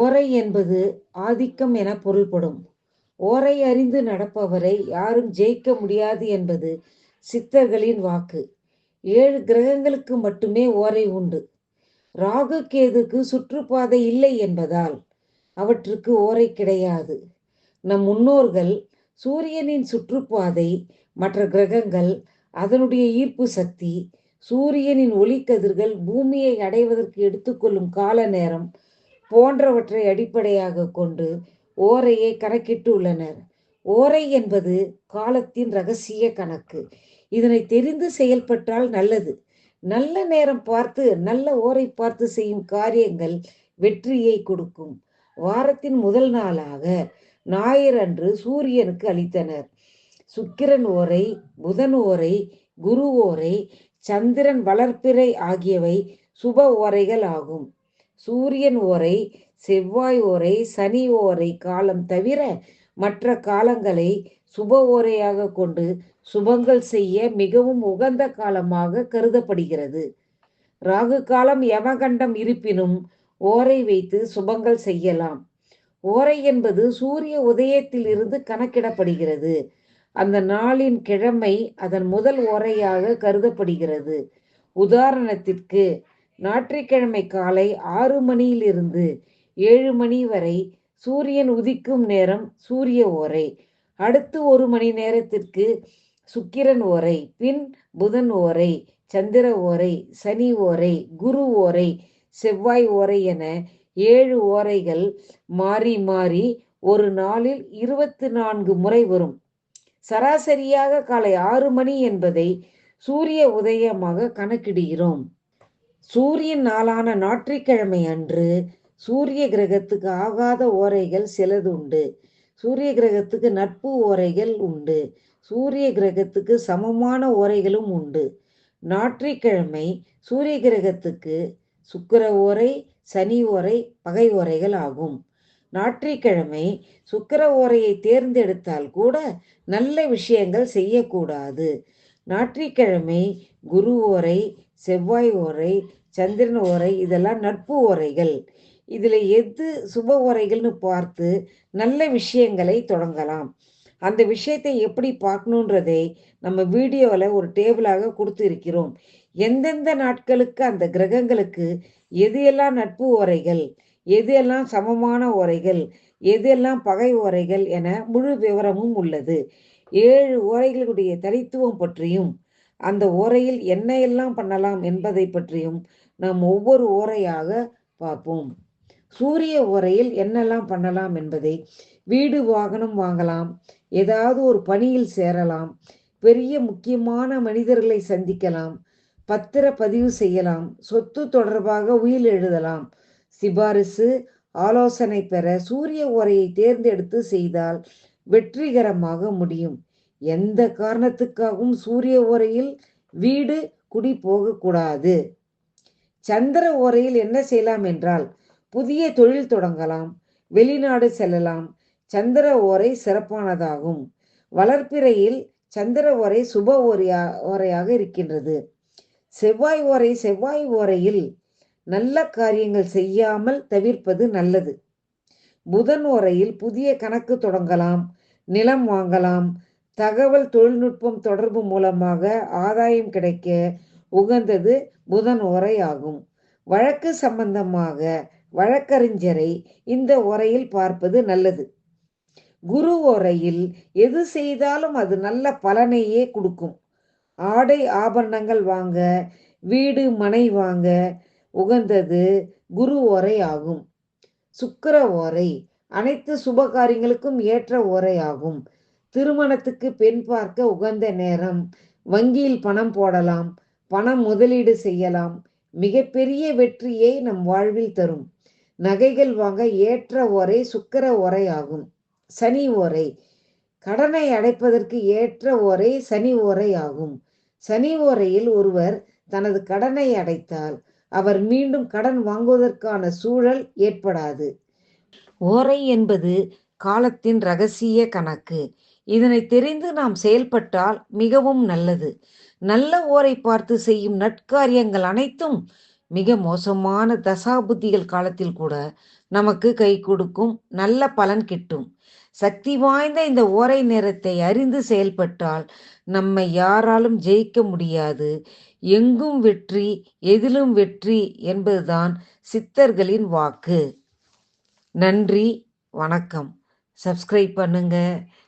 ஓரை என்பது ஆதிக்கம் என பொருள்படும். ஓரை அறிந்து நடப்பவரை யாரும் ஜெயிக்க முடியாது என்பது சித்தர்களின் வாக்கு. ஏழு கிரகங்களுக்கு மட்டுமே ஓரை உண்டு. ராகு கேதுக்கு சுற்றுப்பாதை இல்லை என்பதால் அவற்றுக்கு ஓரை கிடையாது. நம் முன்னோர்கள் சூரியனின் சுற்றுப்பாதை மற்ற கிரகங்கள் அதனுடைய ஈர்ப்பு சக்தி சூரியனின் ஒளிக்கதிர்கள் பூமியை அடைவதற்கு எடுத்துக்கொள்ளும் கால நேரம் போன்றவற்றை அடிப்படையாக கொண்டு ஓரையை கணக்கிட்டு உள்ளனர் ஓரை என்பது காலத்தின் ரகசிய கணக்கு. இதனை தெரிந்து செயல்பட்டால் நல்லது. நல்ல நேரம் பார்த்து நல்ல ஓரை பார்த்து செய்யும் காரியங்கள் வெற்றியை கொடுக்கும். வாரத்தின் முதல் நாளாக ஞாயிறு அன்று சூரியனுக்கு அளித்தனர். சுக்கிரன் ஓரை புதன் ஓரை குரு ஓரை சந்திரன் வளர்ப்பிறை ஆகியவை சுப ஓரைகள் ஆகும். சூரியன் ஓரை செவ்வாய் ஓரை சனி ஓரை காலம் தவிர மற்ற காலங்களை சுப ஓரையாக கொண்டு சுபங்கள் செய்ய மிகவும் உகந்த காலமாக கருதப்படுகிறது. ராகு காலம் யமகண்டம் இருப்பினும் ஓரை வைத்து சுபங்கள் செய்யலாம். ஓரை என்பது சூரிய உதயத்தில் இருந்து கணக்கிடப்படுகிறது. அந்த நாளின் கிழமை அதன் முதல் ஓரையாக கருதப்படுகிறது. உதாரணத்திற்கு ஞாயிற்றுக்கிழமை காலை ஆறு மணியிலிருந்து ஏழு மணி வரை சூரியன் உதிக்கும் நேரம் சூரிய ஓரை. அடுத்து ஒரு மணி நேரத்திற்கு சுக்கிரன் ஓரை பின் புதன் ஓரை சந்திர ஓரை சனி ஓரை குரு ஓரை செவ்வாய் ஓரை என ஏழு ஓரைகள் மாறி மாறி ஒரு நாளில் இருபத்தி நான்கு முறை வரும். சராசரியாக காலை ஆறு மணி என்பதை சூரிய உதயமாக கணக்கிடுகிறோம். சூரியன் நாளான ஞாயிற்றுக்கிழமை அன்று சூரிய கிரகத்துக்கு ஆகாத ஓரைகள் சிலது உண்டு. சூரிய கிரகத்துக்கு நட்பு ஓரைகள் உண்டு. சூரிய கிரகத்துக்கு சமமான ஓரைகளும் உண்டு. ஞாயிற்றுக்கிழமை சூரிய கிரகத்துக்கு சுக்கிர ஓரை சனி ஓரை பகை ஓரைகள் ஆகும். ஞாயிற்றுக்கிழமை சுக்கிர ஓரையை தேர்ந்தெடுத்தால் கூட நல்ல விஷயங்கள் செய்யக்கூடாது. ஞாயிற்றுக்கிழமை குரு ஓரை செவ்வாய் ஓரை சந்திரன் ஓரை இதெல்லாம் நட்பு ஓரைகள். இதில் எது சுப ஓரைகள்னு பார்த்து நல்ல விஷயங்களை தொடங்கலாம். அந்த விஷயத்தை எப்படி பார்க்கணுன்றதை நம்ம வீடியோவில் ஒரு டேபிளாக கொடுத்து இருக்கிறோம். எந்தெந்த நாட்களுக்கு அந்த கிரகங்களுக்கு எது எல்லாம் நட்பு ஓரைகள் எது எல்லாம் சமமான ஓரைகள் எது எல்லாம் பகை ஓரைகள் என முழு விவரமும் உள்ளது. ஏழு ஓரைகளுடைய தனித்துவம் பற்றியும் அந்த ஓரையில் என்ன எல்லாம் பண்ணலாம் என்பதை பற்றியும் நாம் ஒவ்வொரு ஓரையாக பார்ப்போம். சூரிய ஓரையில் என்னெல்லாம் பண்ணலாம் என்பதை வீடு வாகனம் வாங்கலாம் ஏதாவது ஒரு பணியில் சேரலாம் பெரிய முக்கியமான மனிதர்களை சந்திக்கலாம் பத்திர பதிவு செய்யலாம் சொத்து தொடர்பாக உயில் எழுதலாம் சிபாரிசு ஆலோசனை பெற சூரிய உரையை தேர்ந்தெடுத்து செய்தால் வெற்றிகரமாக முடியும். எந்த காரணத்துக்காகவும் சூரிய ஓரையில் வீடு குடி போகக்கூடாது. சந்திர ஓரையில் என்ன செய்யலாம் என்றால் புதிய தொழில் தொடங்கலாம் வெளிநாடு செல்லலாம். சந்திர ஓரை சிறப்பானதாகும். வளர்ப்பிறையில் சந்திர ஓரை சுப ஓரையா ஓரையாக இருக்கின்றது. செவ்வாய் ஓரை செவ்வாய் ஓரையில் நல்ல காரியங்கள் செய்யாமல் தவிர்ப்பது நல்லது. புதன் ஓரையில் புதிய கணக்கு தொடங்கலாம் நிலம் வாங்கலாம் தகவல் தொழில்நுட்பம் தொடர்பு மூலமாக ஆதாயம் கிடைக்க உகந்தது புதன் உரை ஆகும். வழக்கு சம்பந்தமாக வழக்கறிஞரை இந்த உரையில் பார்ப்பது நல்லது. குரு உரையில் எது செய்தாலும் அது நல்ல பலனையே கொடுக்கும். ஆடை ஆபரணங்கள் வாங்க வீடு மனை வாங்க உகந்தது குரு ஓரை ஆகும். சுக்கிர ஓரை அனைத்து சுப காரியங்களுக்கும் ஏற்ற ஓரை ஆகும். திருமணத்துக்கு பெண் பார்க்க உகந்த நேரம். வங்கியில் பணம் போடலாம் பணம் முதலீடு செய்யலாம். மிகப்பெரிய வெற்றியை நம் வாழ்வில் தரும். நகைகள் வாங்க ஏற்ற ஓரை சுக்கர ஓரை ஆகும். சனி ஓரை. கடனை அடைப்பதற்கு ஏற்ற ஓரை சனி ஓரை ஆகும். சனி ஓரையில் ஒருவர் தனது கடனை அடைத்தால் அவர் மீண்டும் கடன் வாங்குவதற்கான சூழல் ஏற்படாது. ஓரை என்பது காலத்தின் ரகசிய கணக்கு. இதனை தெரிந்து நாம் செயல்பட்டால் மிகவும் நல்லது. நல்ல ஓரை பார்த்து செய்யும் நட்காரியங்கள் அனைத்தும் மிக மோசமான தசாபுத்திகள் காலத்தில் கூட நமக்கு கை கொடுக்கும். நல்ல பலன் கிட்டும். சக்தி வாய்ந்த இந்த ஓரை நேரத்தை அறிந்து செயல்பட்டால் நம்மை யாராலும் ஜெயிக்க முடியாது. எங்கும் வெற்றி எதிலும் வெற்றி என்பதுதான் சித்தர்களின் வாக்கு. நன்றி வணக்கம். சப்ஸ்கிரைப் பண்ணுங்க.